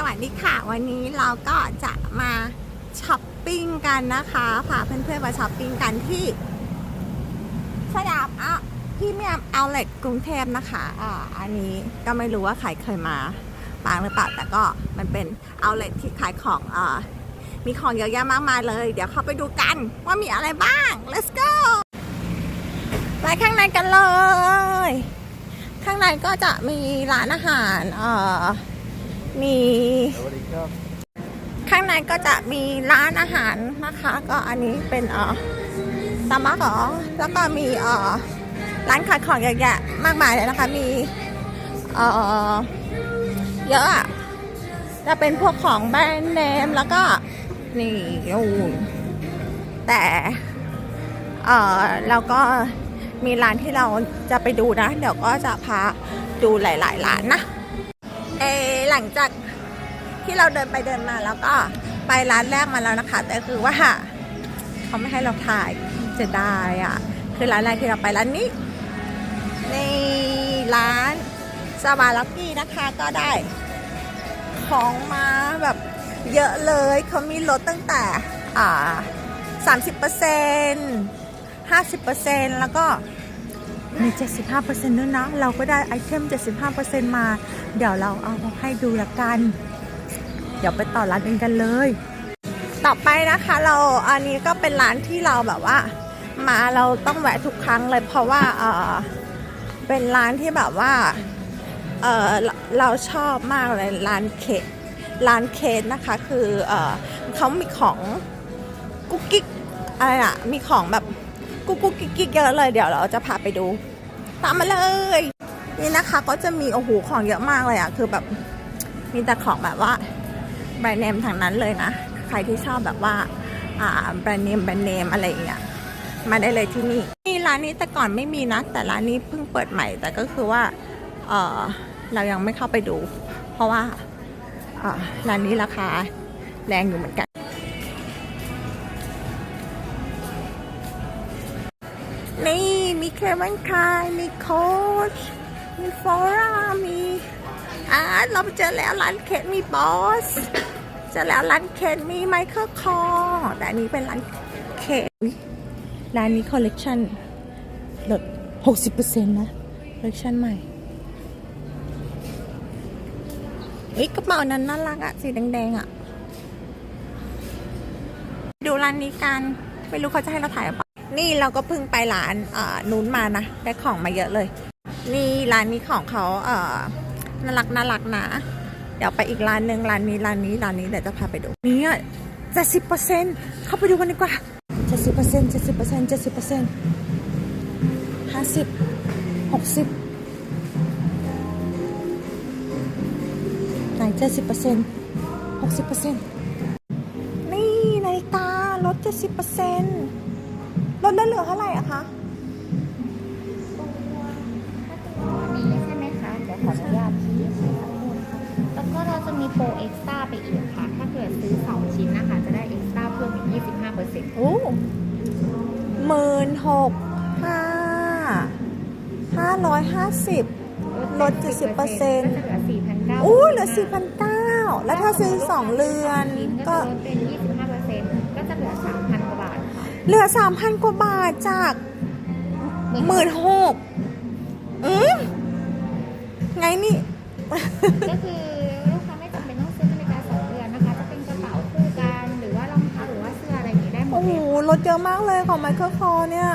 สวัสดีค่ะ วันนี้เราก็จะมาช้อปปิ้งกันนะคะพาเพื่อนๆมาช้อปปิ้งกันที่สยามอะพรีเมียมเอาเลตกรุงเทพนะคะอ่าอันนี้ก็ไม่รู้ว่าใครเคยมาบางหรือเปล่าแต่ก็มันเป็นเอาเลตที่ขายของอ่ามีของเยอะแยะมากมายเลย เดี๋ยวเข้าไปดูกันว่ามีอะไรบ้าง let's go ไปข้างในกันเลย ข้างในก็จะมีร้านอาหารเอ่อ มีข้างในก็จะมีร้านอาหารนะคะ ก็อันนี้เป็นเอ่อตามักเหรอแล้วก็มีเอ่อร้านขายของเยอะแยะมากมายเลยนะคะ มีเออเยอะอะจะเป็นพวกของแบรนด์เนมแล้วก็นี่โอ้แต่เออแล้วก็มีร้านที่เราจะไปดูนะ เดี๋ยวก็จะพาดูหลาย ๆ ร้านนะ เอหลังจากที่เราเดินไปเดินมาแล้วก็ไปร้านแรกมาแล้วนะคะ แต่คือว่าเขาไม่ให้เราถ่ายจะได้อะ คือร้านแรกที่เราไปร้านนี้ ในร้านสวาลักกี้นะคะก็ได้ ของมาแบบเยอะเลยเขามีลดตั้งแต่อ่าสามสิบเปอร์เซ็นต์ห้าสิบเปอร์เซ็นต์แล้วก็ มีเจ็ดสิบห้าเปอร์เซ็นต์ด้วยนะ เราก็ได้ไอเทมเจ็ดสิบห้าเปอร์เซ็นต์มา เดี๋ยวเราเอามาให้ดูละกัน เดี๋ยวไปต่อร้านอื่นกันเลย ต่อไปนะคะเราอันนี้ก็เป็นร้านที่เราแบบว่า มาเราต้องแวะทุกครั้งเลยเพราะว่าเออเป็นร้านที่แบบว่าเออเราชอบมากเลยร้านเค้กร้านเค้กนะคะคือเออเขามีของกุ๊กกิ๊กอะไรอะมีของแบบ กุ๊กกุ๊กกิ๊กกิ๊กเยอะเลยเดี๋ยวเราจะพาไปดู ตามมาเลย นี่นะคะก็จะมีโอ้โหของเยอะมากเลยอะคือแบบมีแต่ของแบบว่าแบรนด์เนมทางนั้นเลยนะ ใครที่ชอบแบบว่าอ่าแบรนด์เนมแบรนด์เนมอะไรอย่างเงี้ยมาได้เลยที่นี่นี่ร้านนี้แต่ก่อนไม่มีนะ แต่ร้านนี้เพิ่งเปิดใหม่ แต่ก็คือว่าเออเรายังไม่เข้าไปดู เพราะว่าอ่าร้านนี้ราคาแรงอยู่เหมือนกัน นี่มีเคเวนคายมีโค้ชมีฟอร่ามีอ่าเราเจอแล้วร้านเคนมีบอสเจอแล้วร้านเคนมีไมเคิลคอแต่อันนี้เป็นร้านเคนร้านนี้คอลเลกชันลด60%นะคอลเลกชันใหม่เฮ้ยกระเป๋านั้นน่ารักอะสีแดงๆอะดูร้านนี้กัน ไม่รู้เขาจะให้เราถ่ายหรือเปล่า นี่เราก็เพิ่งไปร้านนู้นมานะได้ของมาเยอะเลย นี่ร้านนี้ของเขาเอ่อน่ารักน่ารักนะ เดี๋ยวไปอีกร้านหนึ่งร้านนี้ร้านนี้ร้านนี้เดี๋ยวจะพาไปดูนี่เจ็ดสิบเปอร์เซ็นต์เข้าไปดูกันดีกว่าเจ็ดสิบเปอร์เซ็นต์เจ็ดสิบเปอร์เซ็นต์เจ็ดสิบเปอร์เซ็นต์ห้าสิบหกสิบไหนเจ็ดสิบเปอร์เซ็นต์หกสิบเปอร์เซ็นต์นี่นาฬิกาลดเจ็ดสิบเปอร์เซ็นต์ ลดแล้วเหลือเท่าไหร่อะคะนี้ใช่ไหมคะ เดี๋ยวขออนุญาตชี้สักครู่นะคะแล้วก็เราจะมีโปรเอ็กซ์ตร้าไปอีกค่ะ ถ้าเกิดซื้อ 2 ชิ้นนะคะ จะได้เอ็กซ์ตร้าเพิ่มอีก 25เปอร์เซ็นต์โอ้หมื่นหกห้าห้าร้อยห้าสิบลด70%ก็จะเหลือ4,900อู้เหลือสี่พันเก้าแล้วถ้าซื้อสองเรือนก็ก็ลดเป็น25 เหลือสามพันกว่าบาทจากหมื่นหกอืมไงนี่ ก็คือลูกค้าไม่จำเป็นต้องซื้อนาฬิกาสองเรือนนะคะ จะเป็นกระเป๋าคู่กันหรือว่ารองเท้าหรือว่าเสื้ออะไรอย่างนี้ได้หมโอ้ดโห เลยลดเยอะมากเลยของไมเคิลคอเนี่ย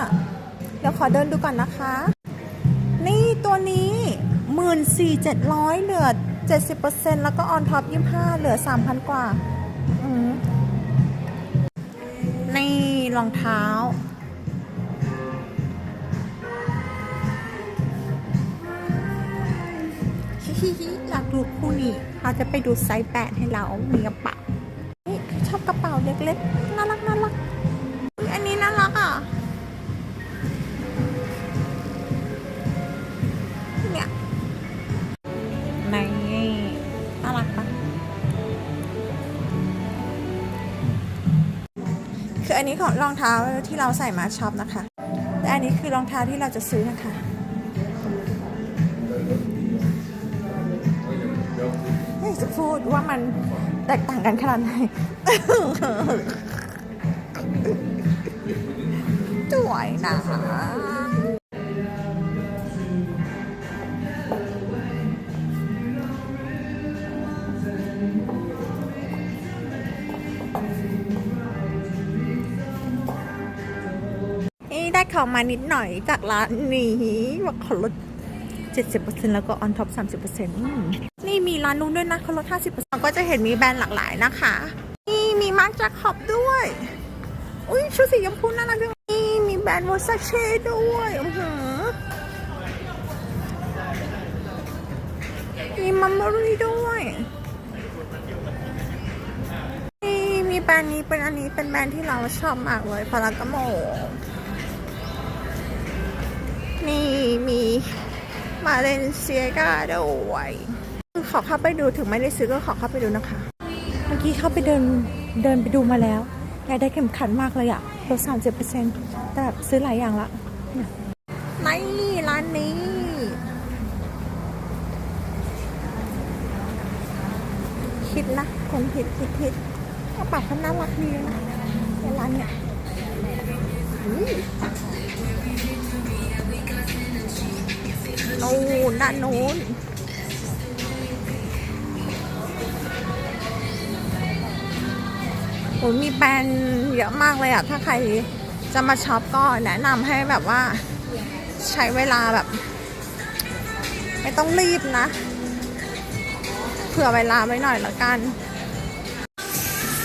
เดี๋ยวขอเดินดูก่อนนะคะ นี่ตัวนี้หมื่นสี่เจ็ดร้อยเหลือเจ็ดสิบเปอร์เซ็นแล้วก็ออนท็อปยี่ห้าเหลือสามพันกว่า อืมนี่ รองเท้า ฮิฮิฮิอยากดูคู่นี้เขาจะไปดูไซส์แปดให้เรา มีกระเป๋าชอบกระเป๋าเล็กๆ น่ารักน่ารัก อันนี้ของรองเท้าที่เราใส่มาช็อปนะคะ แต่อันนี้คือรองเท้าที่เราจะซื้อนะคะ ไม่จะพูดว่ามันแตกต่างกันขนาดไหนสวยนะ ของมานิดหน่อยจากร้านนี้ว่าเขาลด 70%แล้วก็ on top 30%อนี่มีร้านนู้นด้วยนะเขาลด 50%ก็จะเห็นมีแบรนด์หลากหลายนะคะ นี่มีมาร์คจากขอบด้วย อุ้ยชุดสีชมพูน่ารักจังนี่มีแบรนด์วอซาเช่ด้วยอือหือมีมัมเบอรี่ด้วยนี่มีแบรนด์นี้เป็นอันนี้เป็นแบรนด์ที่เราชอบมากเลยพารากาโม นี่มีมาเลนเซียกาด้วยขอเข้าไปดูถึงไม่ได้ซื้อก็ขอเข้าไปดูนะคะ เมื่อกี้เข้าไปเดินเดินไปดูมาแล้วอยากได้เข็มขัดมากเลยอะลดสามสิบเปอร์เซ็นต์แต่แบบซื้อหลายอย่างละเนี่ยนี่ร้านนี้ คิดนะคนคิดคิดคิดกระเป๋าเขาน่ารักดีนะ ด้านนู้นโอ้มีแบรนด์เยอะมากเลยอะถ้าใครจะมาช็อปก็แนะนำให้แบบว่าใช้เวลาแบบ ไม่ต้องรีบนะ เผื่อเวลาไว้หน่อยละกัน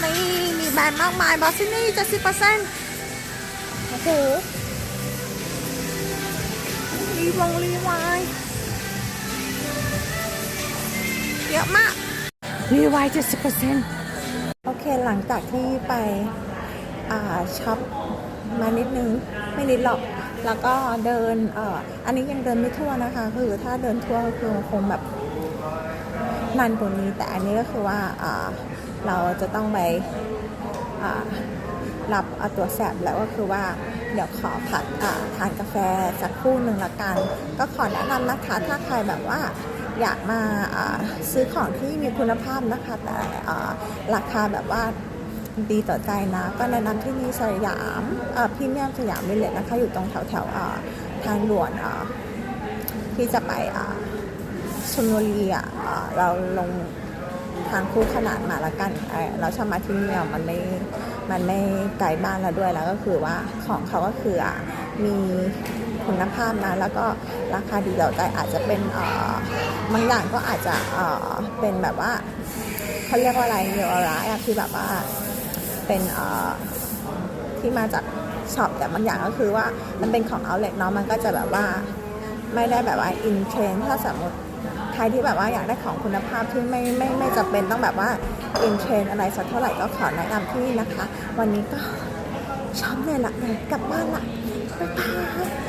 นี่มีแบรนด์มากมายบอสซินี่เจ็ดสิบเปอร์เซ็นต์โอ้โหรีวงรีวาย เยอะมากรีวายเจ็ดสิบเปอร์เซ็นต์โอเคหลังจากที่ไปอ่าช็อปมานิดนึง ไม่นิดหรอก แล้วก็เดินเอ่ออันนี้ยังเดินไม่ทั่วนะคะ คือถ้าเดินทั่วก็คือคงแบบนานกว่านี้ แต่อันนี้ก็คือว่าอ่าเราจะต้องไปอ่ารับเอาตัวแสบแล้วก็คือว่าเดี๋ยวขอพักอ่าทานกาแฟสักครู่หนึ่งละกัน ก็ขอแนะนำนะคะถ้าใครแบบว่า อยากมาซื้อของที่มีคุณภาพนะคะ แต่ราคาแบบว่าดีต่อใจนะ ก็แนะนำที่นี่สยามพรีเมียมสยามวิลเลจนะคะ อยู่ตรงแถวแถวทางด่วนที่จะไปชลบุรีเราลงทางคู่ขนานมาละกัน เราชอบมาที่นี่มันไม่มันไม่ไกลบ้านเราด้วยแล้วก็คือว่าของเขาก็คือมี คุณภาพนะแล้วก็ราคาดีต่อใจอาจจะเป็นบางอย่างก็อาจจะเเป็นแบบว่าเขาเรียกว่าอะไรเนียวร้ายคือแบบว่าเป็นที่มาจากช็อปแต่บางอย่างก็คือว่ามันเป็นของเอาเล็กเนาะมันก็จะแบบว่าไม่ได้แบบว่าอินเทรนถ้าสมมติใครที่แบบว่าอยากได้ของคุณภาพที่ไม่ไม่ไม่จำเป็นต้องแบบว่าอินเทรนอะไรสักเท่าไหร่ก็ขอแนะนำที่นะคะ วันนี้ก็ช้อบเลยละกลับบ้านละบ๊ายบาย